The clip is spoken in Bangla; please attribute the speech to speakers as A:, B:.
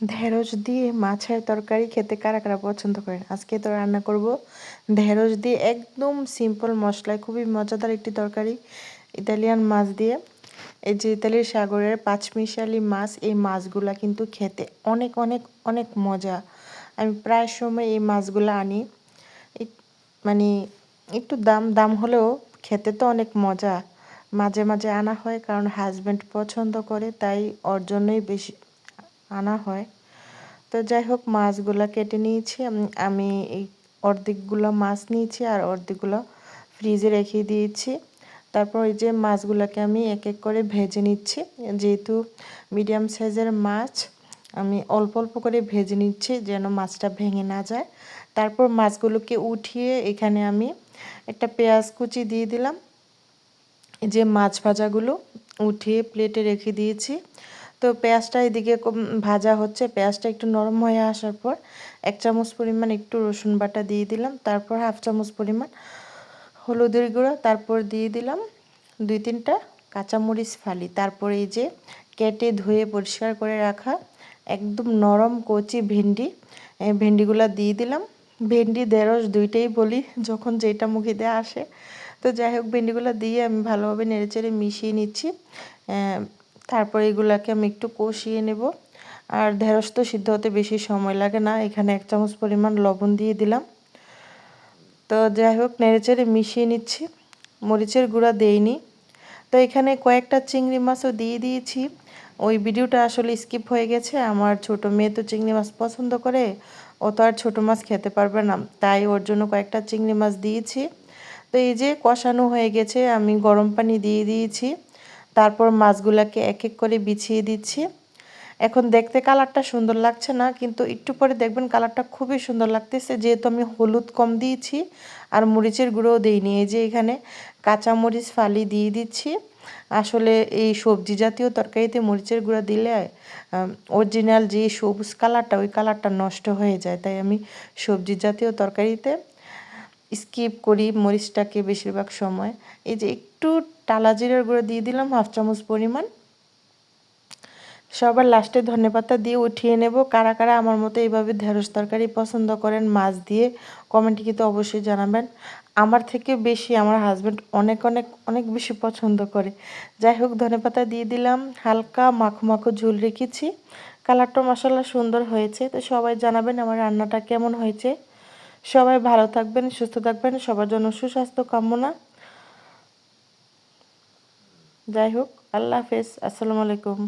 A: ঢেঁড়স দিয়ে মাছের তরকারি খেতে কারা কারা পছন্দ করেন? আজকে তো রান্না করব ঢেঁড়স দিয়ে একদম সিম্পল মশলায় খুবই মজাদার একটি তরকারি, ইতালিয়ান মাছ দিয়ে। এই যে ইতালির সাগরের পাঁচমিশালি মাছ, এই মাছগুলা কিন্তু খেতে অনেক অনেক অনেক মজা। আমি প্রায় সময় এই মাছগুলো আনি। মানে একটু দাম দাম হলেও খেতে তো অনেক মজা। মাঝে মাঝে আনা হয় কারণ হাজব্যান্ড পছন্দ করে, তাই ওর জন্যই বেশি আনা হয়। তো যাই হোক মাছগুলো কেটে নিয়েছি। আমি এই অর্ধেকগুলো মাছ নিয়েছি আর অর্ধেকগুলো ফ্রিজে রেখে দিয়েছি। তারপর ওই যে মাছগুলোকে আমি এক এক করে ভেজে নিচ্ছি। যেহেতু মিডিয়াম সাইজের মাছ, আমি অল্প অল্প করে ভেজে নিচ্ছি যেন মাছটা ভেঙে না যায়। তারপর মাছগুলোকে উঠিয়ে এখানে আমি একটা পেঁয়াজ কুচি দিয়ে দিলাম। যে মাছ ভাজাগুলো উঠিয়ে প্লেটে রেখে দিয়েছি। তো পেঁয়াজটা এদিকে ভাজা হচ্ছে। পেঁয়াজটা একটু নরম হয়ে আসার পর এক চামচ পরিমাণ একটু রসুন বাটা দিয়ে দিলাম। তারপর হাফ চামচ পরিমাণ হলুদের গুঁড়ো। তারপর দিয়ে দিলাম দুই তিনটা কাঁচামরিচ ফালি। তারপর এই যে কেটে ধুয়ে পরিষ্কার করে রাখা একদম নরম কচি ভেন্ডি ভেন্ডিগুলো দিয়ে দিলাম। ভেন্ডি দেড়স দুইটাই বলি, যখন যেটা মুখে দেওয়া আসে। তো যাই হোক, ভেন্ডিগুলো দিয়ে আমি ভালোভাবে নেড়েচেড়ে মিশিয়ে নিচ্ছি। তারপর এগুলাকে আমি একটু কষিয়ে নেব। আর ঢেঁড়স তো সিদ্ধ হতে বেশি সময় লাগে না, এখানে এক চামচ পরিমাণ লবণ দিয়ে দিলাম। তো যাই হোক, নেড়েচেড়ে মিশিয়ে নিচ্ছি। মরিচের গুঁড়া দেইনি। তো এখানে কয়েকটা চিংড়ি মাছও দিয়ে দিয়েছি। ওই ভিডিওটা আসলে স্কিপ হয়ে গেছে। আমার ছোট মেয়ে তো চিংড়ি মাছ পছন্দ করে, ও তো আর ছোটো মাছ খেতে পারবে না। তাই ওর জন্য কয়েকটা চিংড়ি মাছ দিয়েছি। তো এই যে কষানো হয়ে গেছে, আমি গরম পানি দিয়ে দিয়েছি। তারপর মাছগুলাকে এক এক করে বিছিয়ে দিচ্ছি। এখন দেখতে কালারটা সুন্দর লাগছে না, কিন্তু একটু পরে দেখবেন কালারটা খুবই সুন্দর লাগতেছে। যেহেতু আমি হলুদ কম দিয়েছি আর মরিচের গুঁড়োও দিইনি। এই যে এখানে কাঁচা মরিচ ফালি দিয়ে দিচ্ছি। আসলে এই সবজি জাতীয় তরকারিতে মরিচের গুঁড়া দিলে অরিজিনাল যে সবুজ কালারটা, ওই কালারটা নষ্ট হয়ে যায়। তাই আমি সবজি জাতীয় তরকারিতে স্কিপ করি, মরিচটাকে বেশিরভাগ সময়। এই যে একটু টালা জিরার গুঁড়ো দিয়ে দিলাম, হাফ চামচ পরিমাণ। সবার লাস্টে ধনেপাতা দিয়ে উঠিয়ে নেব। কারা কারা আমার মতো এইভাবে ঢেঁড়স তরকারি পছন্দ করেন, মাছ দিয়ে কমেন্টে কিন্তু অবশ্যই জানাবেন। আমার থেকে বেশি আমার হাজব্যান্ড অনেক অনেক অনেক বেশি পছন্দ করে। যাই হোক, ধনেপাতা দিয়ে দিলাম, হালকা মাখো মাখো ঝুল রেখেছি। কালারটা মশলা সুন্দর হয়েছে। তো সবাই জানাবেন আমার রান্নাটা কেমন হয়েছে। সবাই ভালো থাকবেন, সুস্থ থাকবেন, সবার জন্য সুস্বাস্থ্য কামনা। যাই হোক, আল্লাহ হাফেজ, আসসালামু আলাইকুম।